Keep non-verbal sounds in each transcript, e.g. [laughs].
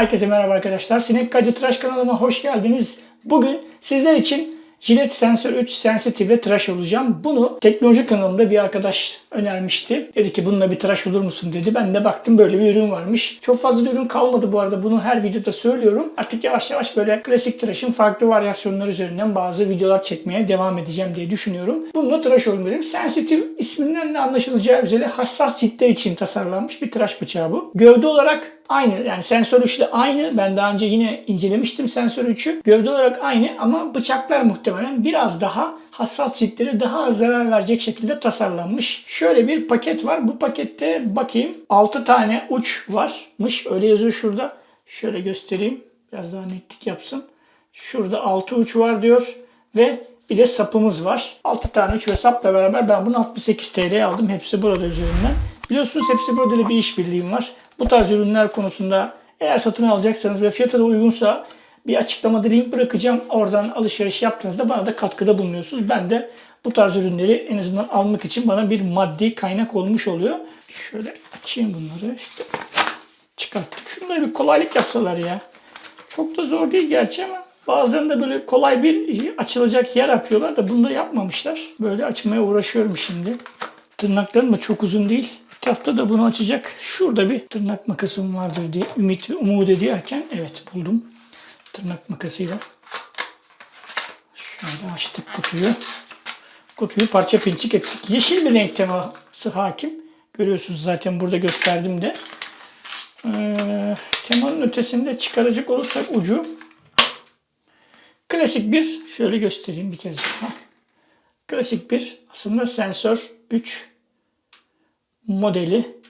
Herkese merhaba arkadaşlar. Sinek Kacı Tıraş kanalıma hoş geldiniz. Bugün sizler için Gillette Sensor 3 Sensitive ile tıraş olacağım. Bunu teknoloji kanalımda bir arkadaş önermişti. Dedi ki bununla bir tıraş olur musun dedi. Ben de baktım böyle bir ürün varmış. Çok fazla ürün kalmadı bu arada. Bunu her videoda söylüyorum. Artık yavaş yavaş böyle klasik tıraşın farklı varyasyonları üzerinden bazı videolar çekmeye devam edeceğim diye düşünüyorum. Bununla tıraş olayım dedim. Sensitive isminden de anlaşılacağı üzere hassas ciltler için tasarlanmış bir tıraş bıçağı bu. Gövde olarak aynı yani sensör 3 ile aynı. Ben daha önce yine incelemiştim sensör 3'ü. Gövde olarak aynı ama bıçaklar muhtemelen biraz daha hassas ciltlere daha az zarar verecek şekilde tasarlanmış. Şöyle bir paket var. Bu pakette bakayım 6 tane uç varmış. Öyle yazıyor şurada. Şöyle göstereyim. Biraz daha netlik yapsın. Şurada 6 uç var diyor ve bir de sapımız var. 6 tane uç ve sapla beraber ben bunu 68 TL aldım. Hepsi burada üzerinden. Biliyorsunuz hepsi burada da bir işbirliğim var. Bu tarz ürünler konusunda eğer satın alacaksanız ve fiyatı da uygunsa bir açıklamada link bırakacağım. Oradan alışveriş yaptığınızda bana da katkıda bulunuyorsunuz. Ben de bu tarz ürünleri en azından almak için bana bir maddi kaynak olmuş oluyor. Şöyle açayım bunları işte çıkarttık. Şunları bir kolaylık yapsalar ya. Çok da zor değil gerçi ama bazılarında böyle kolay bir açılacak yer yapıyorlar da bunu da yapmamışlar. Böyle açmaya uğraşıyorum şimdi. Tırnaklarım da çok uzun değil. Etrafta da bunu açacak. Şurada bir tırnak makasım vardır diye ümit ve umut ediyorken evet buldum. Tırnak makasıyla. Şöyle açtık kutuyu. Kutuyu parça pinçik ettik. Yeşil bir renk teması hakim. Görüyorsunuz zaten burada gösterdim de. Ee, temanın ötesinde çıkaracak olursak ucu klasik bir şöyle göstereyim bir kez daha. Klasik bir aslında sensör 3 modeli.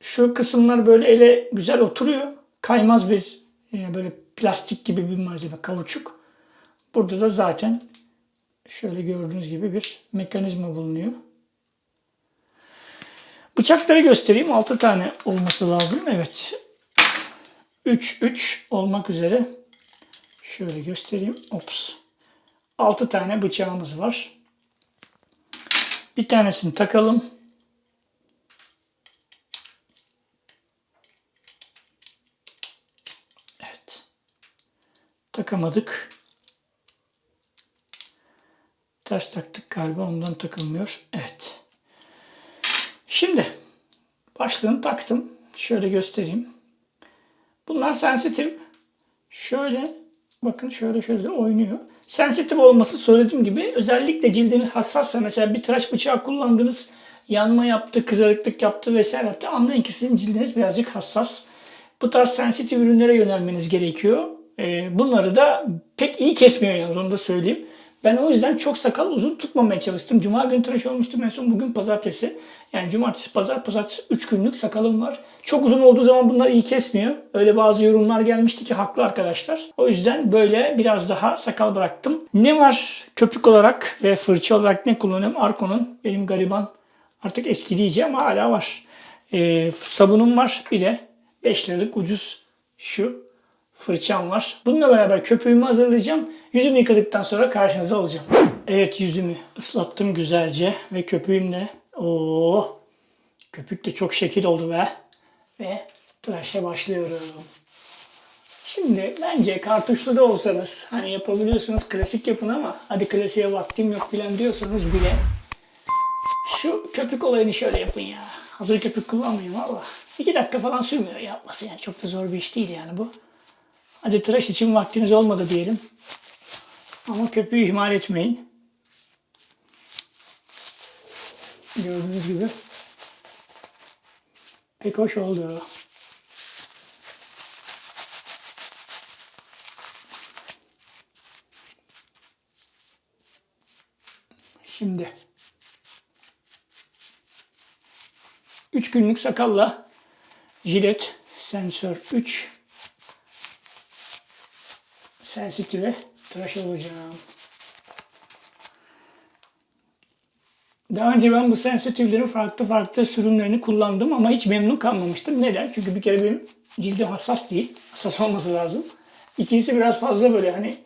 Şu kısımlar böyle ele güzel oturuyor. Kaymaz bir e, böyle plastik gibi bir malzeme kauçuk. Burada da zaten şöyle gördüğünüz gibi bir mekanizma bulunuyor. Bıçakları göstereyim. 6 tane olması lazım. Evet. 3 3 olmak üzere. Şöyle göstereyim. Ops. 6 tane bıçağımız var. Bir tanesini takalım. Evet. Takamadık. Ters taktık galiba ondan takılmıyor. Evet. Şimdi başlığını taktım. Şöyle göstereyim. Bunlar sensitif. Şöyle bakın şöyle şöyle oynuyor. Sensitif olması söylediğim gibi özellikle cildiniz hassassa mesela bir tıraş bıçağı kullandınız yanma yaptı, kızarıklık yaptı vesaire yaptı. Anlayın ki sizin cildiniz birazcık hassas. Bu tarz sensitif ürünlere yönelmeniz gerekiyor. Ee, bunları da pek iyi kesmiyor yalnız onu da söyleyeyim. Ben o yüzden çok sakal uzun tutmamaya çalıştım. Cuma günü tıraş olmuştum en son bugün pazartesi. Yani cumartesi, pazar, pazartesi 3 günlük sakalım var. Çok uzun olduğu zaman bunlar iyi kesmiyor. Öyle bazı yorumlar gelmişti ki haklı arkadaşlar. O yüzden böyle biraz daha sakal bıraktım. Ne var köpük olarak ve fırça olarak ne kullanıyorum? Arko'nun benim gariban artık eski diyeceğim hala var. Ee, sabunum var bir de 5 liralık ucuz şu fırçam var. Bununla beraber köpüğümü hazırlayacağım. Yüzümü yıkadıktan sonra karşınızda olacağım. Evet yüzümü ıslattım güzelce ve köpüğümle. Oo, köpük de çok şekil oldu be. Ve tıraşa başlıyorum. Şimdi bence kartuşlu da olsanız hani yapabiliyorsunuz klasik yapın ama hadi klasiğe vaktim yok filan diyorsanız bile şu köpük olayını şöyle yapın ya. Hazır köpük kullanmayın valla. İki dakika falan sürmüyor yapması yani. Çok da zor bir iş değil yani bu. Hadi tıraş için vaktiniz olmadı diyelim. Ama köpüğü ihmal etmeyin. Gördüğünüz gibi pek hoş oldu. Şimdi 3 günlük sakalla jilet sensör 3 sensitive tıraş olacağım. Daha önce ben bu sensitiflerin farklı farklı sürümlerini kullandım ama hiç memnun kalmamıştım. Neden? Çünkü bir kere benim cildim hassas değil. Hassas olması lazım. İkincisi biraz fazla böyle hani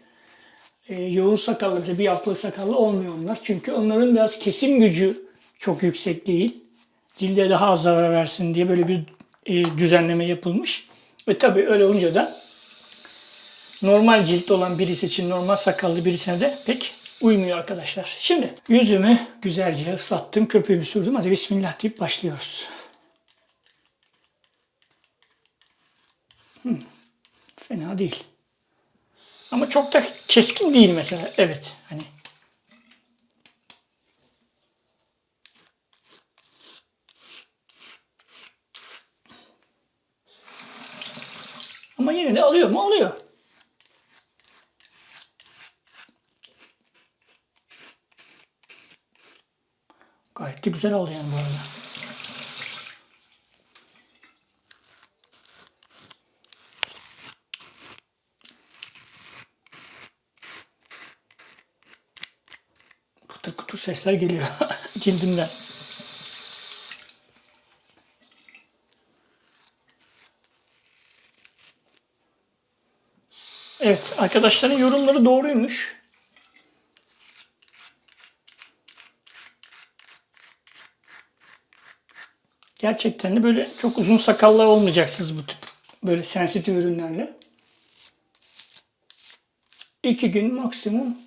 e, yoğun sakallı, bir haftalık sakallı olmuyor onlar. Çünkü onların biraz kesim gücü çok yüksek değil. Cilde daha az zarar versin diye böyle bir e, düzenleme yapılmış. Ve tabii öyle olunca da normal ciltli olan birisi için normal sakallı birisine de pek uymuyor arkadaşlar. Şimdi yüzümü güzelce ıslattım, köpüğümü sürdüm. Hadi bismillah deyip başlıyoruz. Hmm, fena değil. Ama çok da keskin değil mesela. Evet. Hani Ama yine de alıyor mu? Alıyor. Gayet de güzel aldı yani bu arada. Kıtır kıtır sesler geliyor [laughs] cildimden. Evet, arkadaşların yorumları doğruymuş. Gerçekten de böyle çok uzun sakallar olmayacaksınız bu tip böyle sensitif ürünlerle. İki gün maksimum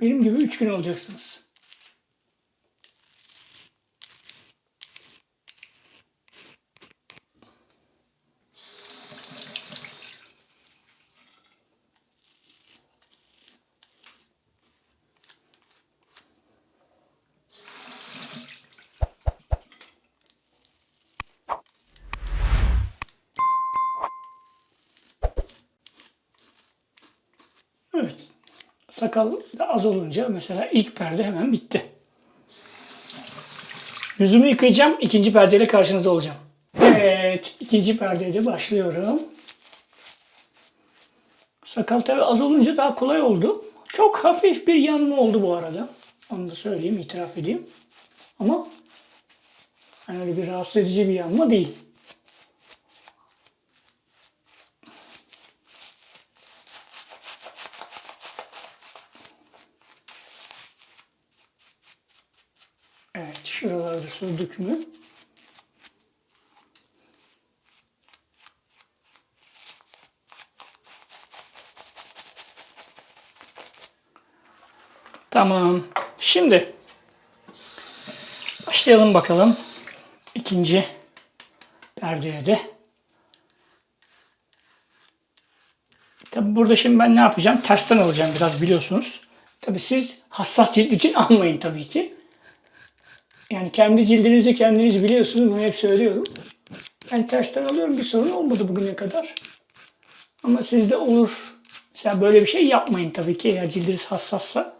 benim gibi üç gün olacaksınız. Sakal da az olunca mesela ilk perde hemen bitti. Yüzümü yıkayacağım. ikinci perdeyle karşınızda olacağım. Evet. ikinci perdede başlıyorum. Sakal tabi az olunca daha kolay oldu. Çok hafif bir yanma oldu bu arada. Onu da söyleyeyim, itiraf edeyim. Ama hani öyle bir rahatsız edici bir yanma değil. Evet, şuralarda sürdük mü? Tamam. Şimdi başlayalım bakalım. ikinci perdeye de. Tabi burada şimdi ben ne yapacağım? Tersten alacağım biraz biliyorsunuz. Tabi siz hassas cilt için [laughs] almayın tabii ki. Yani kendi cildinizi kendiniz biliyorsunuz. Bunu hep söylüyorum. Ben tersten alıyorum. Bir sorun olmadı bugüne kadar. Ama sizde olur. Mesela böyle bir şey yapmayın tabii ki eğer cildiniz hassassa.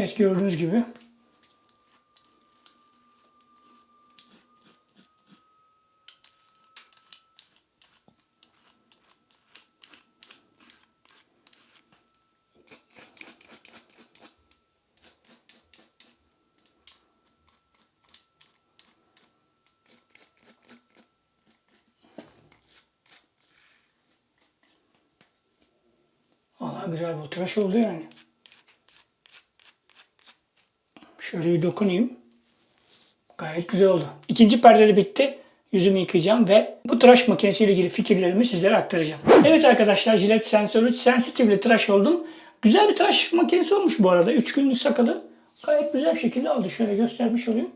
Evet gördüğünüz gibi. Valla güzel bir tıraş oldu yani. Şöyle bir dokunayım. Gayet güzel oldu. İkinci perde de bitti. Yüzümü yıkayacağım ve bu tıraş makinesiyle ilgili fikirlerimi sizlere aktaracağım. Evet arkadaşlar Gillette Sensor 3 Sensitive ile tıraş oldum. Güzel bir tıraş makinesi olmuş bu arada. 3 günlük sakalı gayet güzel bir şekilde aldı. Şöyle göstermiş olayım.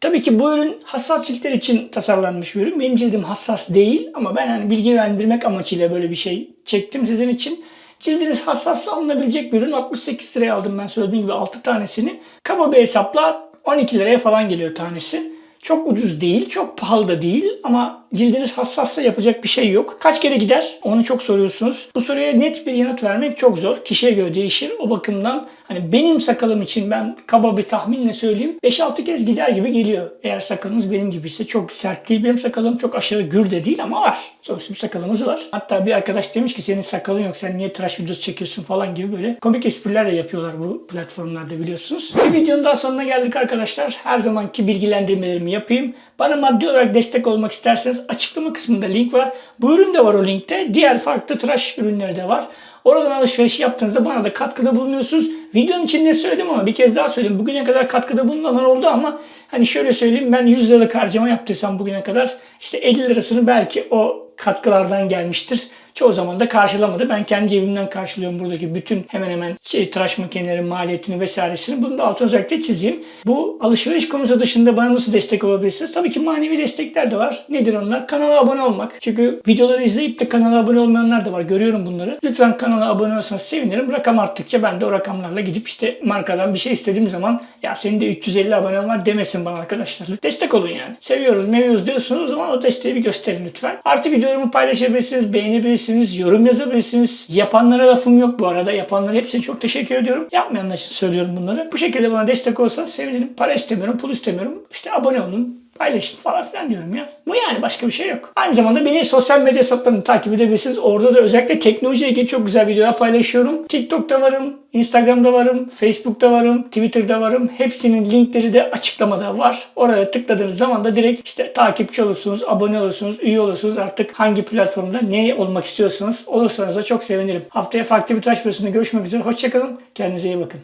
Tabii ki bu ürün hassas ciltler için tasarlanmış bir ürün. Benim cildim hassas değil ama ben hani bilgilendirmek amacıyla böyle bir şey çektim sizin için. Cildiniz hassassa alınabilecek bir ürün. 68 liraya aldım ben söylediğim gibi 6 tanesini. Kaba bir hesapla 12 liraya falan geliyor tanesi. Çok ucuz değil, çok pahalı da değil ama cildiniz hassassa yapacak bir şey yok. Kaç kere gider? Onu çok soruyorsunuz. Bu soruya net bir yanıt vermek çok zor. Kişiye göre değişir. O bakımdan hani benim sakalım için ben kaba bir tahminle söyleyeyim. 5-6 kez gider gibi geliyor. Eğer sakalınız benim gibi ise çok sert değil benim sakalım. Çok aşırı gür de değil ama var. Sonuçta bir sakalımız var. Hatta bir arkadaş demiş ki senin sakalın yok sen niye tıraş videosu çekiyorsun falan gibi böyle komik espriler de yapıyorlar bu platformlarda biliyorsunuz. Bir videonun daha sonuna geldik arkadaşlar. Her zamanki bilgilendirmelerimi yapayım. Bana maddi olarak destek olmak isterseniz açıklama kısmında link var. Bu ürün de var o linkte. Diğer farklı tıraş ürünleri de var. Oradan alışveriş yaptığınızda bana da katkıda bulunuyorsunuz. Videonun içinde söyledim ama bir kez daha söyleyeyim. Bugüne kadar katkıda bulunanlar oldu ama hani şöyle söyleyeyim ben 100 liralık harcama yaptıysam bugüne kadar işte 50 lirasını belki o katkılardan gelmiştir. Çoğu zaman da karşılamadı. Ben kendi cebimden karşılıyorum buradaki bütün hemen hemen şey, tıraş makinelerinin maliyetini vesairesini. Bunu da altına özellikle çizeyim. Bu alışveriş konusu dışında bana nasıl destek olabilirsiniz? Tabii ki manevi destekler de var. Nedir onlar? Kanala abone olmak. Çünkü videoları izleyip de kanala abone olmayanlar da var. Görüyorum bunları. Lütfen kanala abone olursanız sevinirim. Rakam arttıkça ben de o rakamlarla gidip işte markadan bir şey istediğim zaman ya senin de 350 abonen var demesin bana arkadaşlar. Destek olun yani. Seviyoruz, meviyoruz diyorsunuz o zaman o desteği bir gösterin lütfen. Artı videolarımı paylaşabilirsiniz, beğenebilirsiniz, yorum yazabilirsiniz. Yapanlara lafım yok bu arada. Yapanlara hepsine çok teşekkür ediyorum. Yapmayanlar için söylüyorum bunları. Bu şekilde bana destek olsanız sevinirim. Para istemiyorum, pul istemiyorum. İşte abone olun, paylaşın falan filan diyorum ya. Bu yani başka bir şey yok. Aynı zamanda beni sosyal medya hesaplarını takip edebilirsiniz. Orada da özellikle teknolojiyle ilgili çok güzel videolar paylaşıyorum. TikTok'ta varım, Instagram'da varım, Facebook'ta varım, Twitter'da varım. Hepsinin linkleri de açıklamada var. Oraya tıkladığınız zaman da direkt işte takipçi olursunuz, abone olursunuz, üye olursunuz. Artık hangi platformda ne olmak istiyorsanız olursanız da çok sevinirim. Haftaya farklı bir videosunda görüşmek üzere. Hoşçakalın. Kendinize iyi bakın.